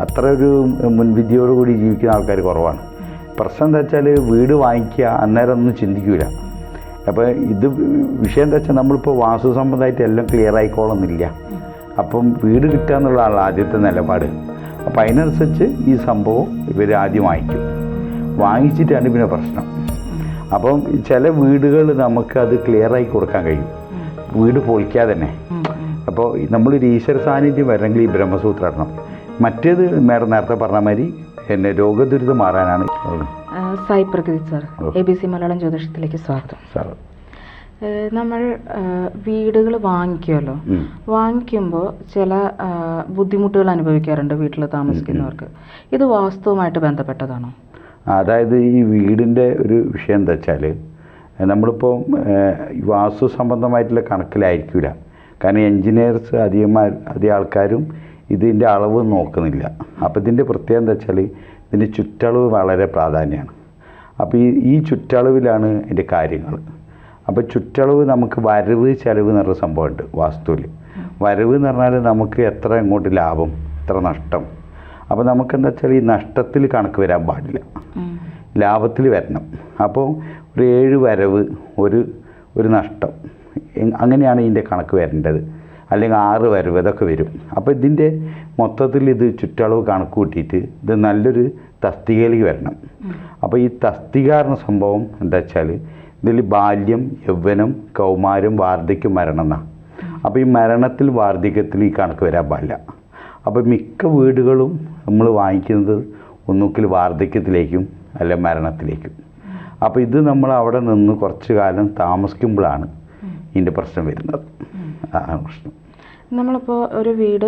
അത്ര ഒരു മുൻവിധിയോടുകൂടി ജീവിക്കുന്ന ആൾക്കാർ കുറവാണ്. പ്രശ്നം എന്താ വെച്ചാൽ വീട് വാങ്ങിക്കുക അന്നേരം ഒന്നും ചിന്തിക്കൂല. അപ്പോൾ ഇത് വിഷയം എന്താ വെച്ചാൽ നമ്മളിപ്പോൾ വാസ്തു സംബന്ധമായിട്ട് എല്ലാം ക്ലിയർ ആയിക്കോളന്നില്ല. അപ്പം വീട് കിട്ടുക എന്നുള്ളതാണ് ആദ്യത്തെ നിലപാട്. അപ്പോൾ അതിനനുസരിച്ച് ഈ സംഭവം ഇവർ ആദ്യം വാങ്ങിക്കും. വാങ്ങിച്ചിട്ടാണ് പിന്നെ പ്രശ്നം. അപ്പം ചില വീടുകൾ നമുക്ക് അത് ക്ലിയർ ആയി കൊടുക്കാൻ കഴിയും. വീട് പൊളിക്കാതെ തന്നെ. അപ്പോൾ നമ്മളൊരു ഈശ്വര സാന്നിധ്യം വരണമെങ്കിൽ ഈ ബ്രഹ്മസൂത്രം ഇടണം. മറ്റേത് മാഡം നേരത്തെ പറഞ്ഞ മാതിരി എന്നെ രോഗദുരിതം മാറാനാണ് Sai Prakriti sir A B C Malayalam ജ്യോതിഷത്തിലേക്ക് സ്വാഗതം. സാർ. നമ്മൾ വീടുകൾ വാങ്ങിക്കുമല്ലോ. വാങ്ങിക്കുമ്പോൾ ചില ബുദ്ധിമുട്ടുകൾ അനുഭവിക്കാറുണ്ട് വീട്ടിൽ താമസിക്കുന്നവർക്ക്. ഇത് വാസ്തവമായിട്ട് ബന്ധപ്പെട്ടതാണോ? അതായത് ഈ വീടിന്റെ ഒരു വിഷയം എന്താ വെച്ചാൽ നമ്മളിപ്പോൾ വാസ്തു സംബന്ധമായിട്ടുള്ള കണക്കിലായിരിക്കില്ല. കാരണം എൻജിനീയേഴ്സ് അധികമായി അധികം ആൾക്കാരും ഇതിന്റെ അളവ് നോക്കുന്നില്ല. അപ്പോൾ ഇതിന്റെ പ്രത്യേകത എന്താ വെച്ചാൽ ഇതിന്റെ ചുറ്റളവ് വളരെ പ്രാധാന്യമാണ്. അപ്പോൾ ഈ ഈ ചുറ്റളവിലാണ് എന്റെ കാര്യങ്ങൾ. അപ്പോൾ ചുറ്റളവ് നമുക്ക് വരവ് ചെലവ് എന്ന് പറഞ്ഞ സംഭവമുണ്ട് വാസ്തുവിൽ വരവ് എന്ന് പറഞ്ഞാൽ നമുക്ക് എത്ര ഇങ്ങോട്ട് ലാഭം എത്ര നഷ്ടം. അപ്പോൾ നമുക്കെന്താ വെച്ചാൽ ഈ നഷ്ടത്തിൽ കണക്ക് വരാൻ പാടില്ല. ലാഭത്തിൽ വരണം. അപ്പോൾ ഒരു ഏഴ് വരവ് ഒരു ഒരു നഷ്ടം അങ്ങനെയാണ് ഇതിന്റെ കണക്ക് വരേണ്ടത്. അല്ലെങ്കിൽ ആറ് വരവ് ഇതൊക്കെ വരും. അപ്പോൾ ഇതിന്റെ മൊത്തത്തിൽ ഇത് ചുറ്റളവ് കണക്ക് കൂട്ടിയിട്ട് ഇത് നല്ലൊരു തസ്തികയിലേക്ക് വരണം. അപ്പോൾ ഈ തസ്തിക എന്ന സംഭവം എന്താ വെച്ചാൽ ഇതിൽ ബാല്യം യൗവനം കൗമാരം വാർദ്ധക്യം മരണം എന്നാണ്. അപ്പോൾ ഈ മരണത്തിൽ വാർദ്ധക്യത്തിൽ ഈ കണക്ക് വരാൻ പാടില്ല. അപ്പോൾ മിക്ക വീടുകളും നമ്മൾ വാങ്ങിക്കുന്നത് ഒന്നുകിൽ വാർദ്ധക്യത്തിലേക്കും അല്ലെ മരണത്തിലേക്കും. അപ്പോൾ ഇത് നമ്മൾ അവിടെ നിന്ന് കുറച്ച് കാലം താമസിക്കുമ്പോഴാണ് ഇതിന്റെ പ്രശ്നം വരുന്നത്. ആ പ്രശ്നം. നമ്മളിപ്പോൾ ഒരു വീട്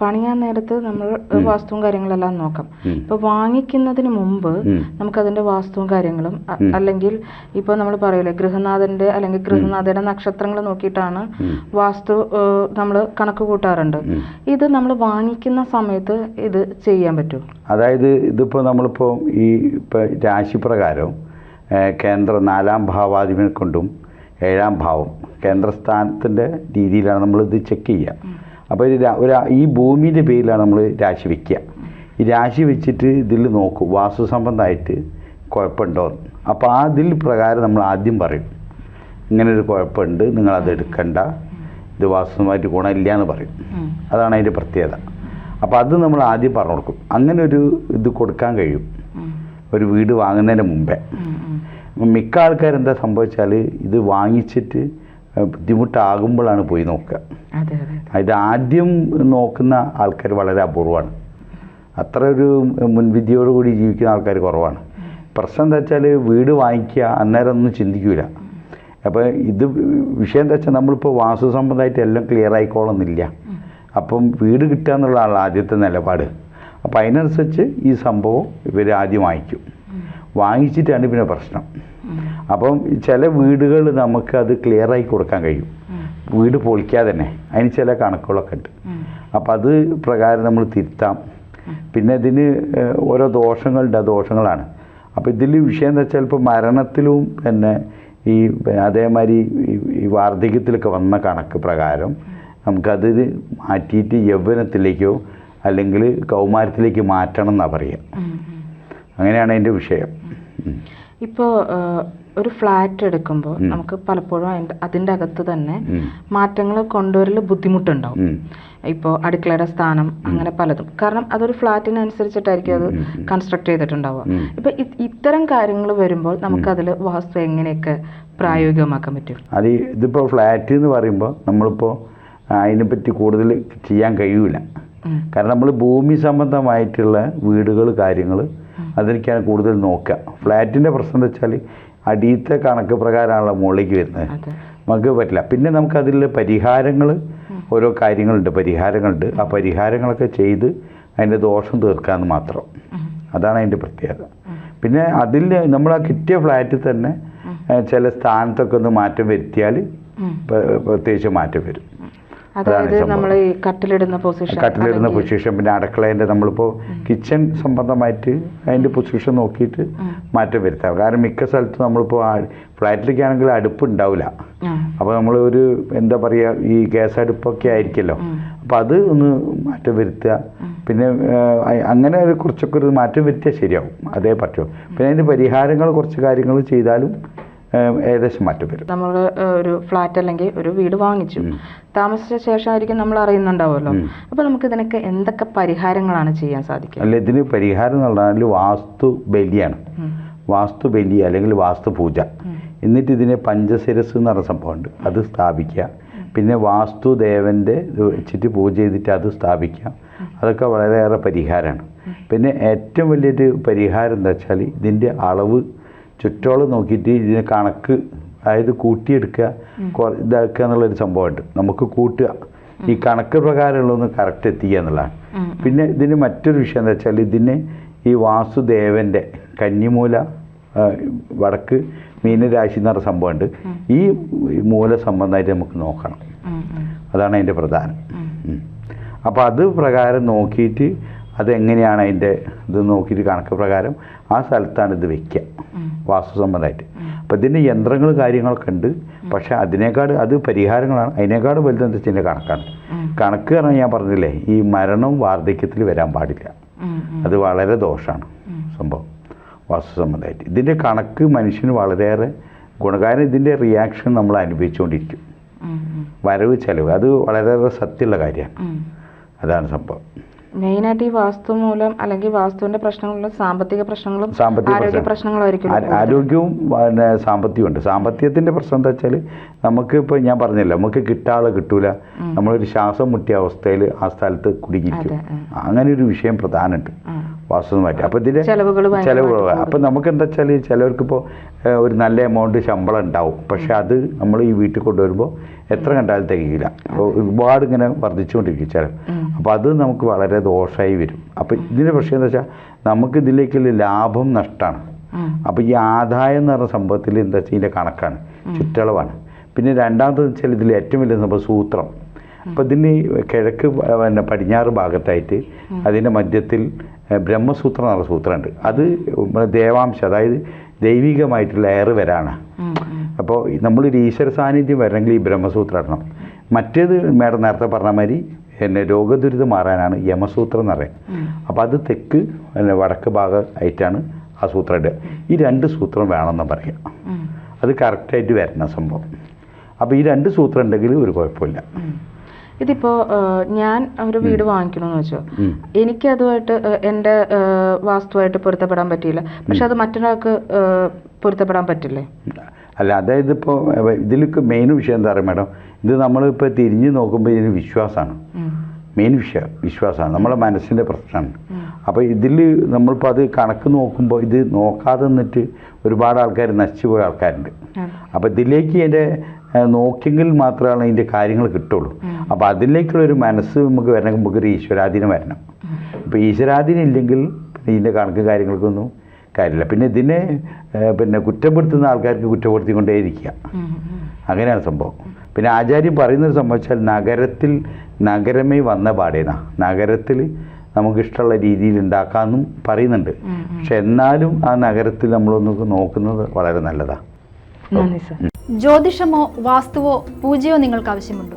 പണിയാൻ നേരത്ത് നമ്മൾ വാസ്തുവും കാര്യങ്ങളെല്ലാം നോക്കാം. ഇപ്പൊ ഇപ്പോൾ വാങ്ങിക്കുന്നതിന് മുമ്പ് നമുക്ക് നമുക്കതിന്റെ വാസ്തുവും കാര്യങ്ങളും അല്ലെങ്കിൽ ഇപ്പോൾ നമ്മൾ പറയൂലേ ഗൃഹനാഥന്റെ അല്ലെങ്കിൽ ഗൃഹനാഥയുടെ നക്ഷത്രങ്ങൾ നോക്കിയിട്ടാണ് വാസ്തു നമ്മൾ കണക്ക് കൂട്ടാറുണ്ട്. ഇത് നമ്മൾ വാങ്ങിക്കുന്ന സമയത്ത് ഇത് ചെയ്യാൻ പറ്റും? അതായത് ഇതിപ്പോൾ നമ്മളിപ്പോൾ ഈ ഇപ്പോൾ രാശിപ്രകാരം കേന്ദ്ര നാലാം ഭാവാധിപനെ കൊണ്ടും ഏഴാം ഭാവം. കേന്ദ്രസ്ഥാനത്തിന്റെ രീതിയിലാണ് നമ്മളിത് ചെക്ക് ചെയ്യുക. അപ്പോൾ ഇത് ഒരു ഈ ഭൂമിയുടെ പേരിലാണ് നമ്മൾ രാശി വയ്ക്കുക ഈ രാശി വെച്ചിട്ട് ഇതിൽ നോക്കും വാസ്തു സംബന്ധമായിട്ട് കുഴപ്പമുണ്ടോ അപ്പോൾ ആ ഇതിൽ പ്രകാരം നമ്മൾ ആദ്യം പറയും. ഇങ്ങനെ ഒരു കുഴപ്പമുണ്ട് നിങ്ങളത് എടുക്കണ്ട. ഇത് വാസ്തുമായിട്ട് ഗുണമില്ല എന്ന് പറയും. അതാണ് അതിന്റെ പ്രത്യേകത. അപ്പോൾ അത് നമ്മൾ ആദ്യം പറഞ്ഞു കൊടുക്കും. അങ്ങനെ ഒരു ഇത് കൊടുക്കാൻ കഴിയും. ഒരു വീട് വാങ്ങുന്നതിന് മുമ്പേ. ഉം. ആൾക്കാർ എന്താ സംഭവിച്ചാൽ ഇത് വാങ്ങിച്ചിട്ട് ബുദ്ധിമുട്ടാകുമ്പോഴാണ് പോയി നോക്കുക. ഇത് ആദ്യം നോക്കുന്ന ആൾക്കാർ വളരെ അപൂർവമാണ് അത്ര ഒരു മുൻവിധിയോടുകൂടി ജീവിക്കുന്ന ആൾക്കാർ കുറവാണ്. പ്രശ്നം എന്താ വെച്ചാൽ വീട് വാങ്ങിക്കുക അന്നേരം ഒന്നും ചിന്തിക്കൂല. അപ്പോൾ ഇത് വിഷയം എന്താ വെച്ചാൽ നമ്മളിപ്പോൾ വാസ്തു സംബന്ധമായിട്ട് എല്ലാം ക്ലിയർ ആയിക്കോളന്നില്ല. അപ്പം വീട് കിട്ടുക എന്നുള്ളതാണ് ആദ്യത്തെ നിലപാട്. അപ്പോൾ അതിനനുസരിച്ച് ഈ സംഭവം ഇവർ ആദ്യം വാങ്ങിക്കും. വാങ്ങിച്ചിട്ടാണ് പിന്നെ പ്രശ്നം. അപ്പം ചില വീടുകൾ നമുക്ക് അത് ക്ലിയർ ആയി കൊടുക്കാൻ കഴിയും. വീട് പൊളിക്കാതെ തന്നെ. അതിന് ചില കണക്കുകളൊക്കെ ഉണ്ട്. അപ്പം അത് പ്രകാരം നമ്മൾ തിരുത്താം. പിന്നെ ഇതിന് ഓരോ ദോഷങ്ങളുണ്ട്. ആ ദോഷങ്ങളാണ്. അപ്പോൾ ഇതിൽ വിഷയം എന്താ വെച്ചാൽ ഇപ്പോൾ മരണത്തിലും പിന്നെ ഈ അതേമാതിരി ഈ- വാർദ്ധക്യത്തിലൊക്കെ വന്ന കണക്ക് പ്രകാരം നമുക്കത് മാറ്റിയിട്ട് യൗവനത്തിലേക്കോ അല്ലെങ്കിൽ കൗമാരത്തിലേക്ക് മാറ്റണം എന്നാണ് പറയുക. അങ്ങനെയാണ് അതിന്റെ വിഷയം. ഇപ്പോൾ ഒരു ഫ്ലാറ്റ് എടുക്കുമ്പോൾ നമുക്ക് പലപ്പോഴും അതിന്റെ അതിന്റെ അകത്ത് തന്നെ. മാറ്റങ്ങൾ കൊണ്ടുവരൽ ബുദ്ധിമുട്ടുണ്ടാവും. ഇപ്പോൾ അടുക്കളയുടെ സ്ഥാനം അങ്ങനെ പലതും. കാരണം അതൊരു ഫ്ലാറ്റിനനുസരിച്ചിട്ടായിരിക്കും അത്. കൺസ്ട്രക്ട് ചെയ്തിട്ടുണ്ടാവുക. ഇപ്പം ഇത്തരം കാര്യങ്ങൾ വരുമ്പോൾ നമുക്കതിൽ വാസ്തു എങ്ങനെയൊക്കെ പ്രായോഗികമാക്കാൻ പറ്റും? അത് ഇതിപ്പോൾ ഫ്ലാറ്റ് എന്ന് പറയുമ്പോൾ നമ്മളിപ്പോൾ അതിനെപ്പറ്റി കൂടുതൽ ചെയ്യാൻ കഴിയൂല. കാരണം നമ്മൾ ഭൂമി സംബന്ധമായിട്ടുള്ള വീടുകൾ കാര്യങ്ങൾ അതിലേക്കാണ് കൂടുതൽ നോക്കുക. ഫ്ലാറ്റിന്റെ പ്രശ്നം എന്താ വെച്ചാൽ അടിയത്തെ കണക്ക് പ്രകാരമാണല്ലോ മുകളിലേക്ക് വരുന്നത്. നമുക്ക് പറ്റില്ല. പിന്നെ നമുക്കതിൽ പരിഹാരങ്ങൾ ഓരോ കാര്യങ്ങളുണ്ട് പരിഹാരങ്ങളുണ്ട്. ആ പരിഹാരങ്ങളൊക്കെ ചെയ്ത് അതിന്റെ ദോഷം തീർക്കാമെന്ന് മാത്രം. അതാണ് അതിന്റെ പ്രത്യേകത. പിന്നെ അതിൽ നമ്മൾ ആ കിട്ടിയ ഫ്ലാറ്റിൽ തന്നെ ചില സ്ഥാനത്തൊക്കെ ഒന്ന് മാറ്റം വരുത്തിയാൽ. പ്രത്യേകിച്ച് മാറ്റം വരും. അതായത് നമ്മൾ ഈ കട്ടിലിടുന്ന പൊസിഷൻ കട്ടിലിടുന്ന പൊസിഷൻ പിന്നെ അടുക്കളേന്റെ നമ്മളിപ്പോൾ കിച്ചൺ സംബന്ധമായിട്ട് അതിന്റെ പൊസിഷൻ നോക്കിയിട്ട് മാറ്റം വരുത്താം. കാരണം മിക്ക സ്ഥലത്തും നമ്മളിപ്പോൾ ഫ്ലാറ്റിലേക്കാണെങ്കിൽ അടുപ്പ് ഉണ്ടാവില്ല അപ്പോൾ നമ്മൾ ഒരു എന്താ പറയുക ഈ ഗ്യാസ് അടുപ്പൊക്കെ ആയിരിക്കല്ലോ. അപ്പോൾ അത് ഒന്ന് മാറ്റം വരുത്തുക. പിന്നെ അങ്ങനെ ഒരു കുറച്ചൊക്കെ ഒരു മാറ്റം വരുത്തിയാൽ ശരിയാവും. അതേ പറ്റൂ. പിന്നെ അതിന്റെ പരിഹാരങ്ങൾ കുറച്ച് കാര്യങ്ങൾ ചെയ്താലും ഏകദേശം മാറ്റം വരും. നമ്മൾ ഒരു ഫ്ലാറ്റ് അല്ലെങ്കിൽ ഒരു വീട് വാങ്ങിച്ചു. താമസിച്ച ശേഷമായിരിക്കും നമ്മൾ അറിയുന്നുണ്ടാവുമല്ലോ. അപ്പോൾ അപ്പൊ നമുക്ക് ഇതിനൊക്കെ എന്തൊക്കെ പരിഹാരങ്ങളാണ് ചെയ്യാൻ സാധിക്കുക? അല്ല ഇതിന് പരിഹാരം എന്ന് പറഞ്ഞാൽ വാസ്തു ബലിയാണ്. വാസ്തു ബലി അല്ലെങ്കിൽ വാസ്തു പൂജ. എന്നിട്ട് ഇതിനെ പഞ്ചശിരസ് എന്ന് പറഞ്ഞ സംഭവമുണ്ട്. അത് സ്ഥാപിക്കുക. പിന്നെ ഇത് വെച്ചിട്ട് പൂജ ചെയ്തിട്ട് അത് സ്ഥാപിക്കുക. അതൊക്കെ വളരെയേറെ പരിഹാരമാണ്. പിന്നെ ഏറ്റവും വലിയൊരു പരിഹാരം എന്താ വെച്ചാൽ ഇതിന്റെ അളവ് ചുറ്റോളം നോക്കിയിട്ട് ഇതിനെ കണക്ക് അതായത് കൂട്ടിയെടുക്കുക ഇതാക്കുക എന്നുള്ളൊരു സംഭവമുണ്ട്. നമുക്ക് കൂട്ടുക. ഈ കണക്ക് പ്രകാരമുള്ളൊന്ന് കറക്റ്റ് എത്തിക്കുക എന്നുള്ളതാണ്. പിന്നെ ഇതിന് മറ്റൊരു വിഷയം എന്താ വെച്ചാൽ ഇതിന് ഈ വാസുദേവന്റെ കന്നിമൂല വടക്ക് മീനരാശി എന്ന് പറഞ്ഞ സംഭവമുണ്ട്. ഈ മൂല സംബന്ധമായിട്ട് നമുക്ക് നോക്കണം. അതാണ് അതിന്റെ പ്രധാനം. അപ്പോൾ അത് പ്രകാരം നോക്കിയിട്ട് അതെങ്ങനെയാണ് അതിന്റെ ഇത് നോക്കിയിട്ട് കണക്ക് പ്രകാരം ആ സ്ഥലത്താണ് ഇത് വെക്കുക. വാസ്തുസംബന്ധമായിട്ട്. അപ്പം ഇതിന്റെ യന്ത്രങ്ങൾ കാര്യങ്ങളൊക്കെ ഉണ്ട്. പക്ഷേ അതിനേക്കാട് അത് പരിഹാരങ്ങളാണ്. അതിനേക്കാട് വലുതെന്ന് വെച്ചതിന്റെ കണക്കാണ്. കണക്ക് പറഞ്ഞാൽ ഞാൻ പറഞ്ഞില്ലേ ഈ മരണവും വാർദ്ധക്യത്തിൽ വരാൻ പാടില്ല. അത് വളരെ ദോഷമാണ്. സംഭവം. വാസ്തു സംബന്ധമായിട്ട് ഇതിന്റെ കണക്ക് മനുഷ്യന് വളരെയേറെ ഗുണകാരം ഇതിന്റെ റിയാക്ഷൻ നമ്മൾ അനുഭവിച്ചുകൊണ്ടിരിക്കും. വരവ് ചെലവ് അത് വളരെയേറെ സത്യമുള്ള കാര്യമാണ്. അതാണ് സംഭവം. മെയിനായിട്ട് ഈ വാസ്തു മൂലം അല്ലെങ്കിൽ വാസ്തുവിന്റെ പ്രശ്നങ്ങളും സാമ്പത്തിക പ്രശ്നങ്ങളും സാമ്പത്തിക ആരോഗ്യ പ്രശ്നം. പ്രശ്നങ്ങളായിരിക്കും ആരോഗ്യവും പിന്നെ സാമ്പത്തികമുണ്ട്. സാമ്പത്തികത്തിന്റെ പ്രശ്നം എന്താ വെച്ചാൽ നമുക്ക് ഇപ്പോൾ ഞാൻ പറഞ്ഞില്ല നമുക്ക് കിട്ടാതെ കിട്ടൂല. നമ്മളൊരു ശ്വാസം മുട്ടിയ അവസ്ഥയിൽ ആ സ്ഥലത്ത് കുടുങ്ങിയിരിക്കും. അങ്ങനെ ഒരു വിഷയം പ്രധാനമുണ്ട്. ഉം. മാറ്റി അപ്പോൾ ഇതിന്റെ ചിലവുകൾ ചിലവുകൾ ഭയങ്കരമായിട്ട് അപ്പം നമുക്ക് എന്താ വെച്ചാൽ ചിലവർക്കിപ്പോൾ ഒരു നല്ല എമൗണ്ട് ശമ്പളം ഉണ്ടാവും. പക്ഷേ അത് നമ്മൾ ഈ വീട്ടിൽ കൊണ്ടുവരുമ്പോൾ എത്ര കണ്ടാലും തികയില്ല അപ്പോൾ ഒരുപാട് ഇങ്ങനെ വർദ്ധിച്ചുകൊണ്ടിരിക്കും ചിലവ്. അപ്പോൾ അത് നമുക്ക് വളരെ ദോഷമായി വരും. അപ്പോൾ ഇതിന്റെ പ്രശ്നം എന്താ വെച്ചാൽ നമുക്ക് ഇതിലേക്കുള്ള ലാഭം നഷ്ടമാണ്. അപ്പോൾ ഈ ആദായം എന്ന് പറഞ്ഞ സംഭവത്തിൽ എന്താ വെച്ചാൽ ഇതിന്റെ കണക്കാണ്. ചുറ്റളവാണ്. പിന്നെ രണ്ടാമത് വെച്ചാൽ ഇതിൽ ഏറ്റവും വലിയ സംഭവം സൂത്രം. അപ്പോൾ ഇതിന് കിഴക്ക് പിന്നെ പടിഞ്ഞാറ് ഭാഗത്തായിട്ട് അതിന്റെ മധ്യത്തിൽ ബ്രഹ്മസൂത്രം എന്ന് പറഞ്ഞ സൂത്രമുണ്ട്. അത് ദേവാംശം അതായത് ദൈവികമായിട്ടുള്ള എയർ വരാണ്. അപ്പോൾ നമ്മൾ നമ്മളൊരു ഈശ്വര സാന്നിധ്യം വരണമെങ്കിൽ ഈ ബ്രഹ്മസൂത്രം ഇടണം. മറ്റേത് മേഡം നേരത്തെ പറഞ്ഞ മാതിരി പിന്നെ രോഗദുരിതം മാറാനാണ് യമസൂത്രം എന്ന് പറയാം. അപ്പോൾ അത് തെക്ക് പിന്നെ വടക്ക് ഭാഗം ആയിട്ടാണ് ആ സൂത്രം ഇടുക. ഈ രണ്ട് സൂത്രം വേണമെന്ന് പറയാം. അത് കറക്റ്റായിട്ട് വരണം സംഭവം. അപ്പോൾ ഈ രണ്ട് സൂത്രം ഉണ്ടെങ്കിൽ ഒരു കുഴപ്പമില്ല. ഇതിപ്പോ ഞാൻ ഒരു വീട് വാങ്ങിക്കണമെന്ന് വെച്ചോ. എനിക്ക് അതുമായിട്ട് എന്റെ എന്റെ വാസ്തുവായിട്ട് പൊരുത്തപ്പെടാൻ പറ്റിയില്ല. പക്ഷെ അത് മറ്റൊരാൾക്ക് പൊരുത്തപ്പെടാൻ പറ്റില്ലേ? അല്ല അതായത് ഇപ്പോൾ ഇതിലൊക്കെ മെയിൻ വിഷയം എന്താ പറയുക മാഡം? ഇത് നമ്മളിപ്പോൾ തിരിഞ്ഞ് നോക്കുമ്പോൾ ഇതിന് വിശ്വാസമാണ് മെയിൻ വിഷയം വിശ്വാസമാണ് നമ്മളെ മനസ്സിന്റെ പ്രശ്നമാണ്. അപ്പോൾ ഇതിൽ നമ്മളിപ്പോൾ അത് കണക്ക് നോക്കുമ്പോൾ ഇത് നോക്കാതെ നിന്നിട്ട് ഒരുപാട് ആൾക്കാർ നശിച്ചു പോയ ആൾക്കാരുണ്ട്. അപ്പോൾ ഇതിലേക്ക് എന്റെ നോക്കിയെങ്കിൽ മാത്രമാണ് ഇതിന്റെ കാര്യങ്ങൾ കിട്ടുള്ളൂ. അപ്പോൾ അതിലേക്കുള്ള ഒരു മനസ്സ് നമുക്ക് വരണമെങ്കിൽ നമുക്ക് ഒരു ഈശ്വരാധീനം വരണം. അപ്പോൾ ഈശ്വരാധീനം ഇല്ലെങ്കിൽ പിന്നെ ഇതിന്റെ കണക്ക് കാര്യങ്ങൾക്കൊന്നും കാര്യമില്ല. പിന്നെ ഇതിനെ പിന്നെ കുറ്റപ്പെടുത്തുന്ന ആൾക്കാർക്ക് കുറ്റപ്പെടുത്തിക്കൊണ്ടേയിരിക്കുക. അങ്ങനെയാണ് സംഭവം. പിന്നെ ആചാര്യം പറയുന്നൊരു സംഭവിച്ചാൽ നഗരത്തിൽ നഗരമേ വന്ന പാടേന നഗരത്തിൽ നമുക്കിഷ്ടമുള്ള രീതിയിൽ ഉണ്ടാക്കാമെന്നും പറയുന്നുണ്ട്. പക്ഷെ എന്നാലും ആ നഗരത്തിൽ നമ്മളൊന്ന് നോക്കുന്നത് വളരെ നല്ലതാണ് ജ്യോതിഷമോ വാസ്തുവോ പൂജയോ നിങ്ങൾക്ക് ആവശ്യമുണ്ടോ?